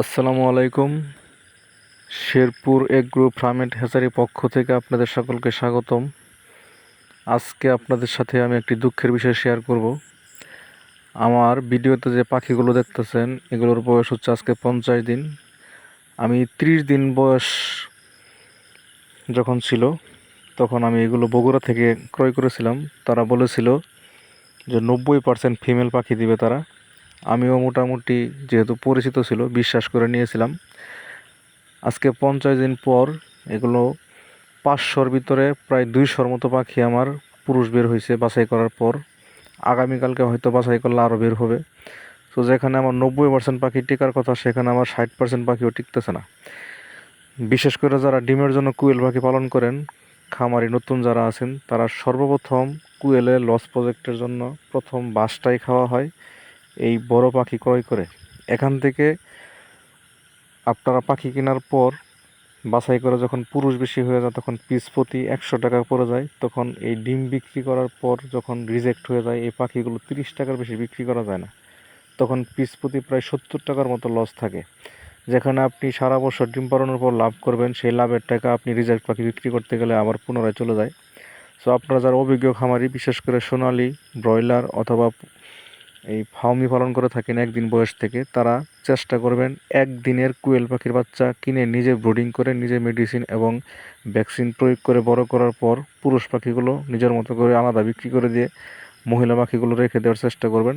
আসসালামু আলাইকুম। Sherpur agro farm hatchery পক্ষ থেকে আপনাদের সকলকে স্বাগতম। আজকে আপনাদের সাথে আমি একটি দুঃখের বিষয় শেয়ার করব। আমার ভিডিওতে যে পাখিগুলো দেখতেছেন, এগুলোর বয়স হচ্ছে আজকে পঞ্চাশ দিন। আমি ত্রিশ দিন বয়স যখন ছিল, তখন আমি এগুলো বগুড়া থেকে ক্রয় করেছিলাম। তারা বলেছিল যে নব্বই পার্সেন্ট ফিমেল পাখি দিবে তারা। আমিও মোটামুটি যেহেতু পরিচিত ছিল, বিশ্বাস করে নিয়েছিলাম। আজকে পঞ্চাশ দিন পর এগুলো পাঁচশোর ভিতরে প্রায় দুইশোর মতো পাখি আমার পুরুষ বের হয়েছে বাছাই করার পর। আগামীকালকে হয়তো বাছাই করলে আরও বের হবে। তো যেখানে আমার নব্বই পার্সেন্ট পাখি টিকার কথা, সেখানে আমার ষাট পার্সেন্ট পাখিও টিকতেছে না। বিশেষ করে যারা ডিমের জন্য কুয়েল পাখি পালন করেন, খামারি নতুন যারা আছেন, তারা সর্বপ্রথম কুয়েলের লস প্রজেক্টের জন্য প্রথম বাসটাই খাওয়া হয়। এই বড় পাখি ক্রয় করে, এখান থেকে আপনারা পাখি কেনার পর বাছাই করে যখন পুরুষ বেশি হয়ে যায়, তখন পিস প্রতি একশো টাকা পড়ে যায়। তখন এই ডিম বিক্রি করার পর যখন রিজেক্ট হয়ে যায়, এই পাখিগুলো তিরিশ টাকার বেশি বিক্রি করা যায় না। তখন পিস প্রতি প্রায় সত্তর টাকার মতো লস থাকে। যেখানে আপনি সারা বছর ডিম পালনের পর লাভ করবেন, সেই লাভের টাকা আপনি রিজেক্ট পাখি বিক্রি করতে গেলে আবার পুনরায় চলে যায়। সো আপনারা যারা অভিজ্ঞ খামারি, বিশেষ করে সোনালি, ব্রয়লার অথবা এই ফার্মি পালন করে থাকেন একদিন বয়স থেকে, তারা চেষ্টা করবেন একদিনের কুয়েল পাখির বাচ্চা কিনে নিজে ব্রুডিং করে, নিজে মেডিসিন এবং ভ্যাকসিন প্রয়োগ করে বড় করার পর পুরুষ পাখিগুলো নিজের মতো করে আলাদা বিক্রি করে দিয়ে মহিলা পাখিগুলো রেখে দেওয়ার চেষ্টা করবেন।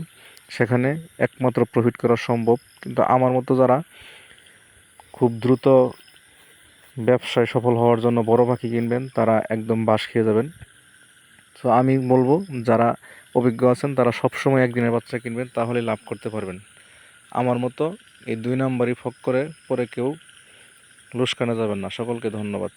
সেখানে একমাত্র প্রফিট করা সম্ভব। কিন্তু আমার মতো যারা খুব দ্রুত ব্যবসায় সফল হওয়ার জন্য বড় পাখি কিনবেন, তারা একদম বাস খেয়ে যাবেন। তো আমি বলব, যারা অভিজ্ঞ আছেন, তারা সবসময় একদিনের বাচ্চা কিনবেন তাহলে লাভ করতে পারবেন। আমার মতো এই দুই নাম্বারই ফক করে, পরে কেউ লুস্কানো যাবেন না। সকলকে ধন্যবাদ।